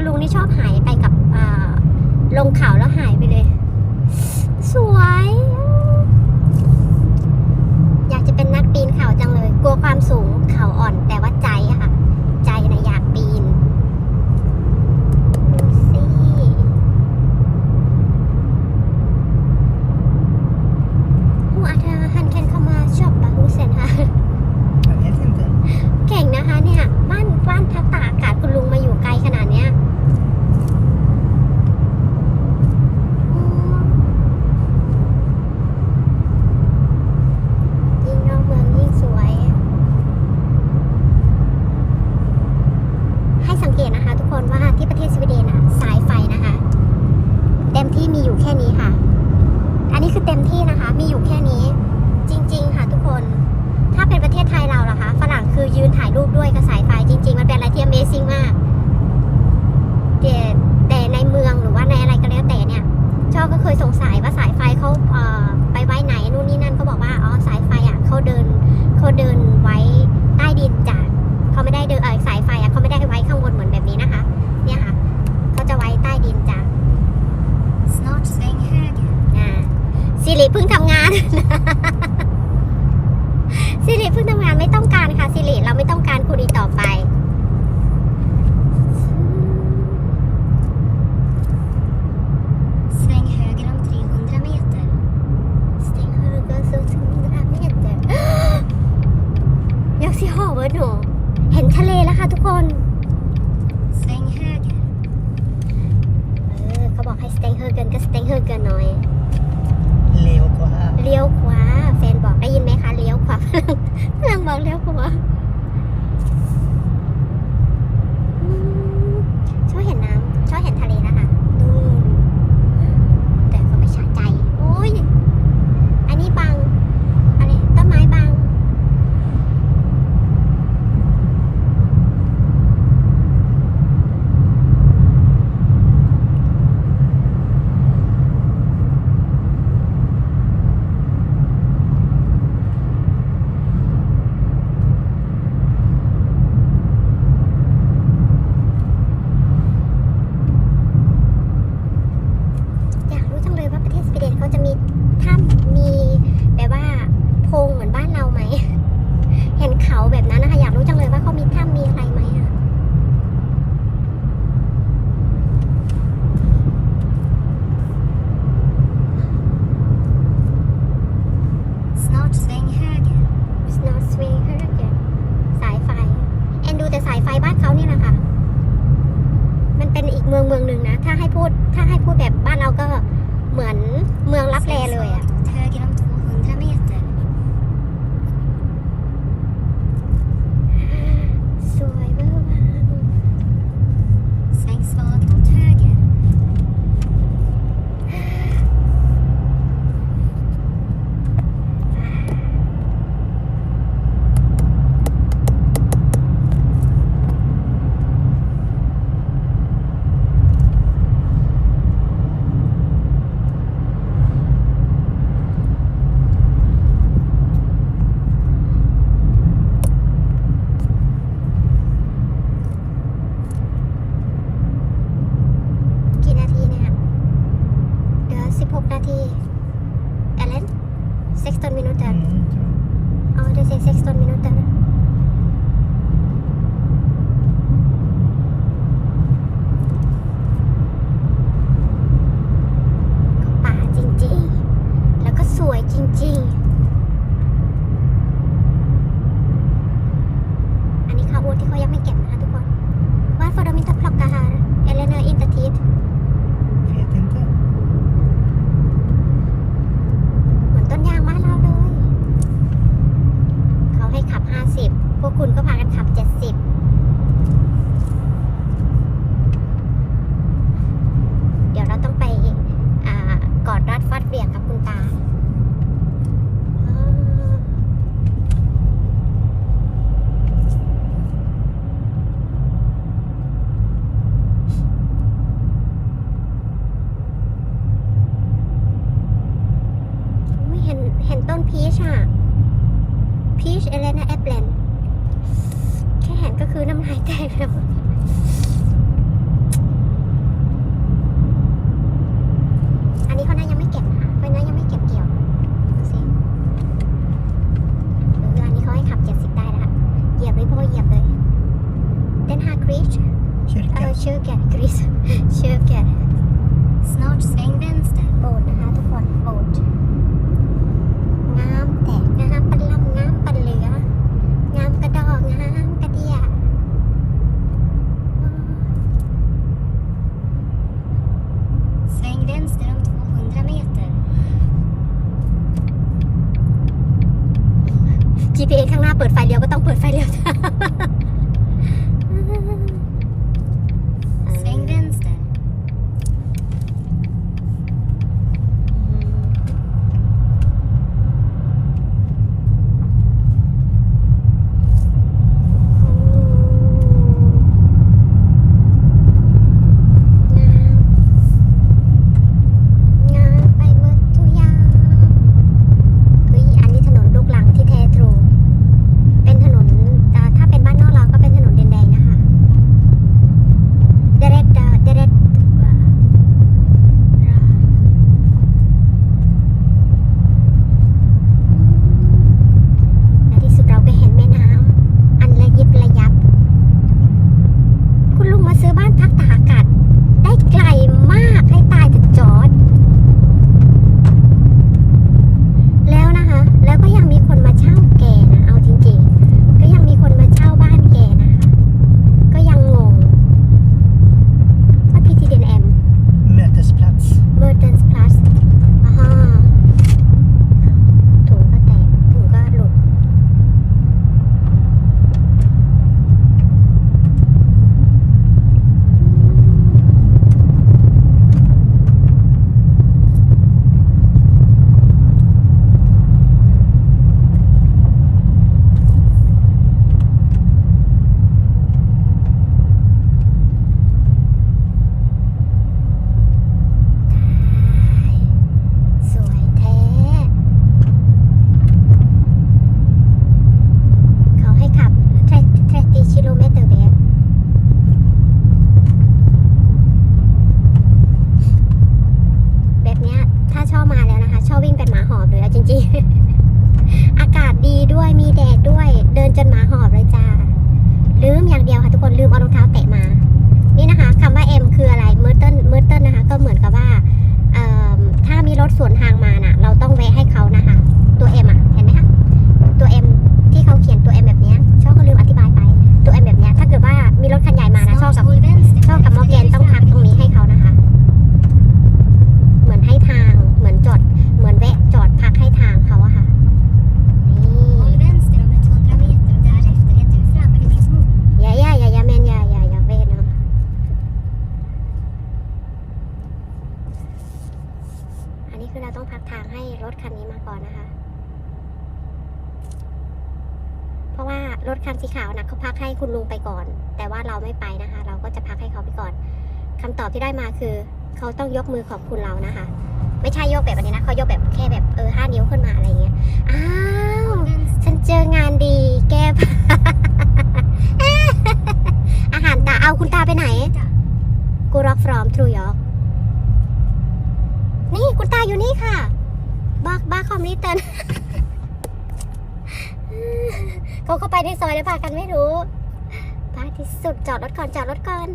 คุณลุงนี่ชอบหายไปกับลงเขาแล้วหายไปเลย สวย อยากจะเป็นนักปีนเขาจังเลย กลัวความสูงเขาอ่อนแต่ว่าใจอะค่ะอยากปีนดูสิหูอาจจะฮันเคนเข้ามาชอบบาฮูเซนค่ะ Jag vet inte. เก่งนะคะเนี่ย บ้านบ้านพักตากอากาศคุณลุงมาอยู่ไกลขนาดเนี้ยอืมยิ่งนอกเมืองยิ่งสวย ให้สังเกตนะคะ ทุกคนว่าที่ประเทศสวีเดนอะสายไฟนะคะ เต็มที่มีอยู่แค่นี้ค่ะ อันนี้คือ เต็มที่นะคะ มีอยู่แค่นี้ จริง ๆ ค่ะทุกคน ถ้าเป็นประเทศไทยเราล่ะคะฝรั่งคือยืนถ่ายรูปด้วยกับสายไฟจริง ๆ มันเป็นอะไรที่ Amazing มากแต่แต่ในเมืองหรือว่าในอะไรก็แล้วแต่เนี่ยชอบก็เคยสงสัยว่าสายไฟเขาเไปไว้ไหนนู่นนี่นั่นเขาบอกว่าอ๋อสายไฟอะเขาเดินเขาเดินไว้ใต้ดินจ้ะเขาไม่ได้เดินเออสายไฟอะเขาไม่ได้ไว้ข้างบนเหมือนแบบนี้นะคะ เนี่ยค่ะเขาจะไว้ใต้ดินจ้ะ Snart sväng höger. อ่าสิริเพิ่งทำงาน สิริเพิ่งทำงานไม่ต้องการค่ะสิริเราไม่ต้องการคุณอีกต่อไป Sväng höger om 300 meter. Stäng höger så 200 meter ยกสิหอเวิร์ดหนูเห็นทะเลแล้วค่ะทุกคน Sväng höger. เออเขาบอกให้ stay เฮอร์เกินก็ stay เฮอร์เกินหน่อย Leo kvar. เลี้ยวขวา แฟนบอกได้ยินไหมคะ เลี้ยวขวาพลังบอกเลี้ยวขวา ชอะพีชเอเลนาแอปเลนแค่เห็นก็คือน้ำลายแตกแล้ว Kyrkan Gris Kyrkan Snart sväng vänster. โบสถ์นะคะทุกคนโบสถ์งามแต่งามปันลำงามปันเหลือ งามกระดอกงามกระเดีย Sväng vänster om 200 meter. GPS ข้างหน้าเปิดไฟเลี้ยวก็ต้องเปิดไฟเลี้ยวจ้า vänster. งามไปหมดทุกอย่างเฮ้ยอันนี้ถนนลูกลังที่แท้ทรู เป็นถนนอ่าถ้าเป็นบ้านนอกเราก็เป็นถนนแดงๆนะคะ เดเรดเดเรดในที่สุดเราก็เห็นแม่น้ำอันระยิบระยับ คุณลุงมาซื้อบ้านพักตากอากาศ ได้ไกลมากให้ตายถึงจอด แล้วนะคะ แล้วก็ยังมีคนมาเช่าแกนะ เอาจริงๆ ก็ยังมีคนมาเช่าบ้านแกนะคะ ก็ยังงงว่าพีทีเดนแอม Mötesplats. เมอร์เทนส์พลัสอ่าฮะถุงก็แตก ถุงก็หลุด สวยแท้ เขาให้ขับ30กิโลเมตรแบบแบบเนี้ย ถ้าชอบมาแล้วนะคะ ชอบวิ่งเป็นหมาหอบเลยเอา จริงๆ อากาศดีด้วยมีแดดด้วย เดินจนหมาหอบเลยจ้าลืมอย่างเดียวค่ะทุกคนลืมเอารองเท้าแตะมา นี่นะคะคำว่า M คืออะไรเมอร์เติลเมอร์เติลนะคะ ก็เหมือนกับว่าถ้ามีรถสวนทางมาน่ะ เราต้องแวะให้เขานะคะ ตัว M อะ เห็นไหมคะ ตัว M ที่เขาเขียนตัว M แบบเนี้ยชอบก็ลืมอธิบายไป ตัว M แบบเนี้ย ถ้าเกิดว่ามีรถคันใหญ่มานะชอบ Snart กับ håll vänster ชอบกับมอร์แกนต้องพักตรงนี้ให้เขานะคะ เหมือนให้ทาง เหมือนจอด เหมือนแวะจอดพักให้ทางเขาอะค่ะ นี่ Håll vänster om 100 meter och därefter är du framme vid ditt mål. อย่าอย่าอย่าอย่าแมนอย่าอย่าอย่าเวทนะอันนี้คือเราต้องพักทางให้รถคันนี้มาก่อนนะคะ เพราะว่ารถคัน สีขาวนะเขาพักให้คุณลุงไปก่อน แต่ว่าเราไม่ไปนะคะ เราก็จะพักให้เขาไปก่อนคำตอบที่ได้มาคือ เขาต้องยกมือขอบคุณเรานะคะ ไม่ใช่ยกแบบอันนี้นะเขายกแบบแค่แบบเออห้านิ้วขึ้นมาอะไรเงี้ยอ้าวฉันเจองานดีแก้ผ้าอาหารตาเอาคุณตาไปไหนกูร็อกฟรอมทรูยอร์กนี่คุณตาอยู่นี่ค่ะบ้าบ้าคอมลิเติน เขาเข้าไปในซอยแล้วพากันไม่รู้พาที่สุดจอดรถก่อนจอดรถก่อน